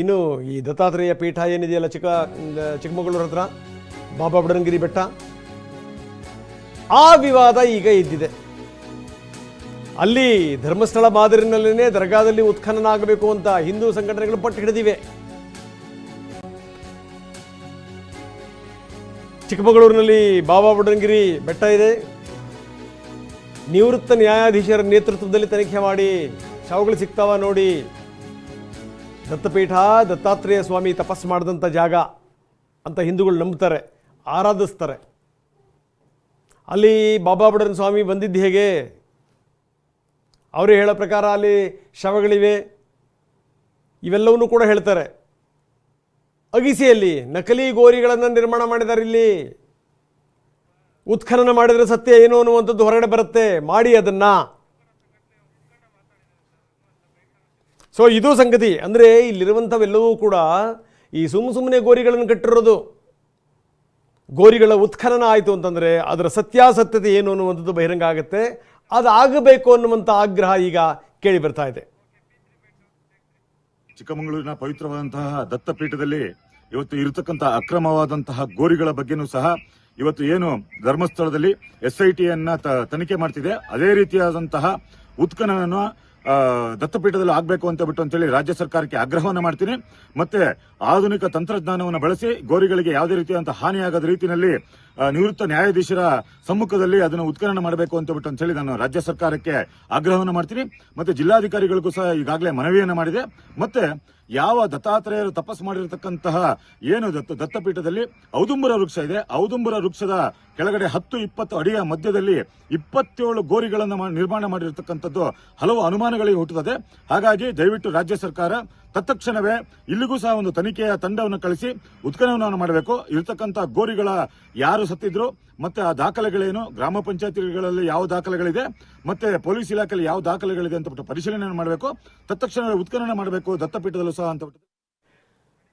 ಇನ್ನು ಈ ದತ್ತಾತ್ರೇಯ ಪೀಠ ಏನಿದೆಯಲ್ಲ ಚಿಕ್ಕ ಚಿಕ್ಕಮಗಳೂರು ಹತ್ರ? ಬಾಬಾ ಬುಡನಗಿರಿ ಬೆಟ್ಟ? ಆ ವಿವಾದ ಈಗ ಇದ್ದಿದೆ. ಅಲ್ಲಿ ಧರ್ಮಸ್ಥಳ ಮಾದರಿನಲ್ಲೇ ದರ್ಗಾದಲ್ಲಿ ಉತ್ಖನನ ಆಗಬೇಕು ಅಂತ ಹಿಂದೂ ಸಂಘಟನೆಗಳು ಪಟ್ಟು ಹಿಡಿದಿವೆ. ಚಿಕ್ಕಮಗಳೂರಿನಲ್ಲಿ ಬಾಬಾ ಬುಡನಗಿರಿ ಬೆಟ್ಟ ಇದೆ. ನಿವೃತ್ತ ನ್ಯಾಯಾಧೀಶರ ನೇತೃತ್ವದಲ್ಲಿ ತನಿಖೆ ಮಾಡಿ, ಶವಗಳು ಸಿಗ್ತಾವ ನೋಡಿ ದತ್ತಪೀಠ, ದತ್ತಾತ್ರೇಯ ಸ್ವಾಮಿ ತಪಸ್ಸು ಮಾಡಿದಂಥ ಜಾಗ ಅಂತ ಹಿಂದೂಗಳು ನಂಬ್ತಾರೆ, ಆರಾಧಿಸ್ತಾರೆ. ಅಲ್ಲಿ ಬಾಬಾ ಬುಡನ್ ಸ್ವಾಮಿ ಬಂದಿದ್ದು ಹೇಗೆ? ಅವರು ಹೇಳೋ ಪ್ರಕಾರ ಅಲ್ಲಿ ಶವಗಳಿವೆ, ಇವೆಲ್ಲವನ್ನೂ ಕೂಡ ಹೇಳ್ತಾರೆ. ಅಗಿಸಿಯಲ್ಲಿ ನಕಲಿ ಗೋರಿಗಳನ್ನು ನಿರ್ಮಾಣ ಮಾಡಿದ್ದಾರೆ ಇಲ್ಲಿ. ಉತ್ಖನನ ಮಾಡಿದರೆ ಸತ್ಯ ಏನು ಅನ್ನುವಂಥದ್ದು ಹೊರಗಡೆ ಬರುತ್ತೆ, ಮಾಡಿ ಅದನ್ನ. ಸೊ ಇದು ಸಂಗತಿ. ಅಂದರೆ ಇಲ್ಲಿರುವಂಥವೆಲ್ಲವೂ ಕೂಡ ಈ ಸುಮ್ಮ ಸುಮ್ಮನೆ ಗೋರಿಗಳನ್ನು ಕಟ್ಟಿರೋದು. ಗೋರಿಗಳ ಉತ್ಖನನ ಆಯಿತು ಅಂತಂದರೆ ಅದರ ಸತ್ಯಾಸತ್ಯತೆ ಏನು ಅನ್ನುವಂಥದ್ದು ಬಹಿರಂಗ ಆಗುತ್ತೆ. ಆಗಬೇಕು ಅನ್ನುವಂಥ ಆಗ್ರಹ ಈಗ ಕೇಳಿ ಬರ್ತಾ ಇದೆ. ಚಿಕ್ಕಮಗಳೂರಿನ ಪವಿತ್ರವಾದಂತಹ ದತ್ತಪೀಠದಲ್ಲಿ ಇವತ್ತು ಇರತಕ್ಕಂತಹ ಅಕ್ರಮವಾದಂತಹ ಗೋರಿಗಳ ಬಗ್ಗೆನೂ ಸಹ ಇವತ್ತು ಏನು ಧರ್ಮಸ್ಥಳದಲ್ಲಿ ಎಸ್ಐಟಿಯನ್ನ ತನಿಖೆ ಮಾಡ್ತಿದೆ. ಅದೇ ರೀತಿಯಾದಂತಹ ಉತ್ಖನನ ದತ್ತಪೀಠದಲ್ಲಿ ಆಗಬೇಕು ಅಂತ ಬಿಟ್ಟು ಅಂತೇಳಿ ರಾಜ್ಯ ಸರ್ಕಾರಕ್ಕೆ ಆಗ್ರಹವನ್ನು ಮಾಡ್ತೀನಿ. ಮತ್ತೆ ಆಧುನಿಕ ತಂತ್ರಜ್ಞಾನವನ್ನು ಬಳಸಿ ಗೋರಿಗಳಿಗೆ ಯಾವುದೇ ರೀತಿಯಾದಂತಹ ಹಾನಿಯಾಗದ ರೀತಿಯಲ್ಲಿ ನಿವೃತ್ತ ನ್ಯಾಯಾಧೀಶರ ಸಮ್ಮುಖದಲ್ಲಿ ಅದನ್ನು ಉತ್ಖನನ ಮಾಡಬೇಕು ಅಂತ ಬಿಟ್ಟು ಅಂತೇಳಿ ನಾನು ರಾಜ್ಯ ಸರ್ಕಾರಕ್ಕೆ ಆಗ್ರಹವನ್ನು ಮಾಡ್ತೀನಿ. ಮತ್ತೆ ಜಿಲ್ಲಾಧಿಕಾರಿಗಳಿಗೂ ಸಹ ಈಗಾಗಲೇ ಮನವಿಯನ್ನು ಮಾಡಿದೆ. ಮತ್ತೆ ಯಾವ ದತ್ತಾತ್ರೇಯರು ತಪಸ್ಸು ಮಾಡಿರತಕ್ಕಂತಹ ಏನು ದತ್ತ ದತ್ತಪೀಠದಲ್ಲಿ ಔದುಂಬರ ವೃಕ್ಷ ಇದೆ, ಔದುಂಬರ ವೃಕ್ಷದ ಕೆಳಗಡೆ ಹತ್ತು, ಇಪ್ಪತ್ತು ಅಡಿಯ ಮಧ್ಯದಲ್ಲಿ ಇಪ್ಪತ್ತೇಳು ಗೋರಿಗಳನ್ನು ನಿರ್ಮಾಣ ಮಾಡಿರತಕ್ಕಂಥದ್ದು ಹಲವು ಅನುಮಾನಗಳಿಗೆ ಹುಟ್ಟುತ್ತದೆ. ಹಾಗಾಗಿ ದಯವಿಟ್ಟು ರಾಜ್ಯ ಸರ್ಕಾರ ತತ್ಕ್ಷಣವೇ ಇಲ್ಲಿಗೂ ಸಹ ಒಂದು ತನಿಖೆಯ ತಂಡವನ್ನು ಕಳಿಸಿ ಉತ್ಖನನವನ್ನು ಮಾಡಬೇಕು. ಇರತಕ್ಕಂಥ ಗೋರಿಗಳ ಯಾರು ಸತ್ತಿದ್ರು, ಮತ್ತೆ ಆ ದಾಖಲೆಗಳೇನು, ಗ್ರಾಮ ಪಂಚಾಯತಿಗಳಲ್ಲಿ ಯಾವ ದಾಖಲೆಗಳಿದೆ, ಮತ್ತೆ ಪೊಲೀಸ್ ಇಲಾಖೆಯಲ್ಲಿ ಯಾವ ದಾಖಲೆಗಳಿದೆ ಅಂತ ಪರಿಶೀಲನೆ ಮಾಡಬೇಕು. ತತ್ಕ್ಷಣವೇ ಉತ್ಖನನ ಮಾಡಬೇಕು, ದತ್ತಪೀಠದಲ್ಲೂ ಸಹ ಅಂತ